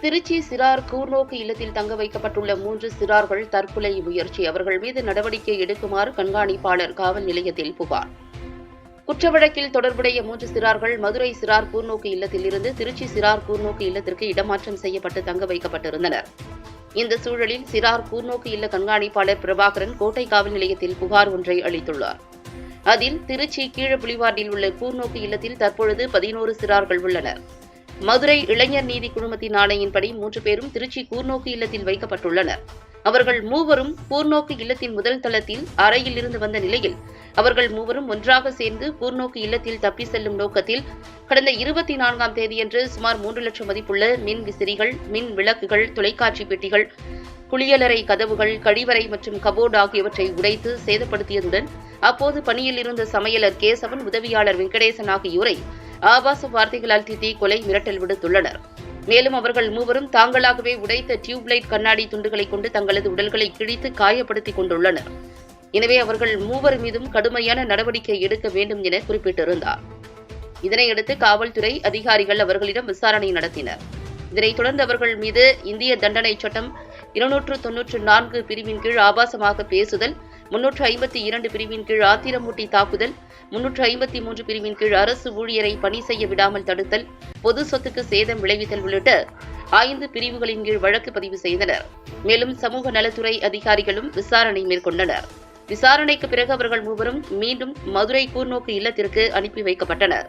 திருச்சி சிறார் கூர்நோக்கு இல்லத்தில் தங்க வைக்கப்பட்டுள்ள மூன்று சிறார்கள் தற்கொலை முயற்சி. அவர்கள் மீது நடவடிக்கை எடுக்குமாறு கண்காணிப்பாளர் காவல் நிலையத்தில் புகார். குற்ற வழக்கில் தொடர்புடைய மூன்று சிறார்கள் மதுரை சிறார் கூர்நோக்கு இல்லத்தில் இருந்து திருச்சி சிறார் கூர்நோக்கு இல்லத்திற்கு இடமாற்றம் செய்யப்பட்டு தங்க வைக்கப்பட்டிருந்தனர். இந்த சூழலில் சிறார் கூர்நோக்கு இல்ல கண்காணிப்பாளர் பிரபாகரன் கோட்டை காவல் நிலையத்தில் புகார் ஒன்றை அளித்துள்ளார். அதில் திருச்சி கீழப்புலிவார்டில் உள்ள கூர்நோக்கு இல்லத்தில் தற்பொழுது பதினோரு சிறார்கள் உள்ளனர். மதுரை இளைஞர் நீதி குழுமத்தின் ஆணையின்படி மூன்று பேரும் திருச்சி கூர்நோக்கு இல்லத்தில் வைக்கப்பட்டுள்ளனர். அவர்கள் மூவரும் கூர்நோக்கு இல்லத்தின் முதல் தளத்தில் அறையில் இருந்து வந்த நிலையில் அவர்கள் மூவரும் ஒன்றாக சேர்ந்து கூர்நோக்கு இல்லத்தில் தப்பி செல்லும் நோக்கத்தில் கடந்த இருபத்தி நான்காம் தேதியன்று சுமார் மூன்று லட்சம் மதிப்புள்ள மின் விசிறிகள் மின் விளக்குகள் தொலைக்காட்சி பெட்டிகள் குளியலறை கதவுகள் கழிவறை மற்றும் கபோர்டு ஆகியவற்றை உடைத்து சேதப்படுத்தியதுடன் அப்போது பணியில் இருந்த சமையலர் கேசவன் உதவியாளர் வெங்கடேசன் ஆகியோரை ஆபாச வார்த்தைகளால் திட்டி கொலை மிரட்டல் விடுத்துள்ளனர். மேலும் அவர்கள் மூவரும் தாங்களாகவே உடைத்த டியூப்லைட் கண்ணாடி துண்டுகளை கொண்டு தங்களது உடல்களை கிழித்து காயப்படுத்திக் கொண்டுள்ளனர். எனவே அவர்கள் மூவர் மீதும் கடுமையான நடவடிக்கை எடுக்க வேண்டும் என குறிப்பிட்டிருந்தார். இதனையடுத்து காவல்துறை அதிகாரிகள் அவர்களிடம் விசாரணை நடத்தினர். இதனைத் தொடர்ந்து அவர்கள் மீது இந்திய தண்டனை சட்டம் இருநூற்று தொன்னூற்று நான்கு பிரிவின் கீழ் ஆபாசமாக பேசுதல் முன்னூற்று ஐம்பத்தி இரண்டு பிரிவின் கீழ் ஆத்திரமூட்டி தாக்குதல் முன்னூற்று ஐம்பத்தி மூன்று பிரிவின் கீழ் அரசு ஊழியரை பணி செய்ய விடாமல் தடுத்தல் பொது சொத்துக்கு சேதம் விளைவித்தல் உள்ளிட்ட ஐந்து பிரிவுகளின் கீழ் வழக்கு பதிவு செய்தனர். மேலும் சமூக நலத்துறை அதிகாரிகளும் விசாரணை மேற்கொண்டனர். விசாரணைக்கு பிறகு அவர்கள் மூவரும் மீண்டும் மதுரை கூர்நோக்கு இல்லத்திற்கு அனுப்பி வைக்கப்பட்டனர்.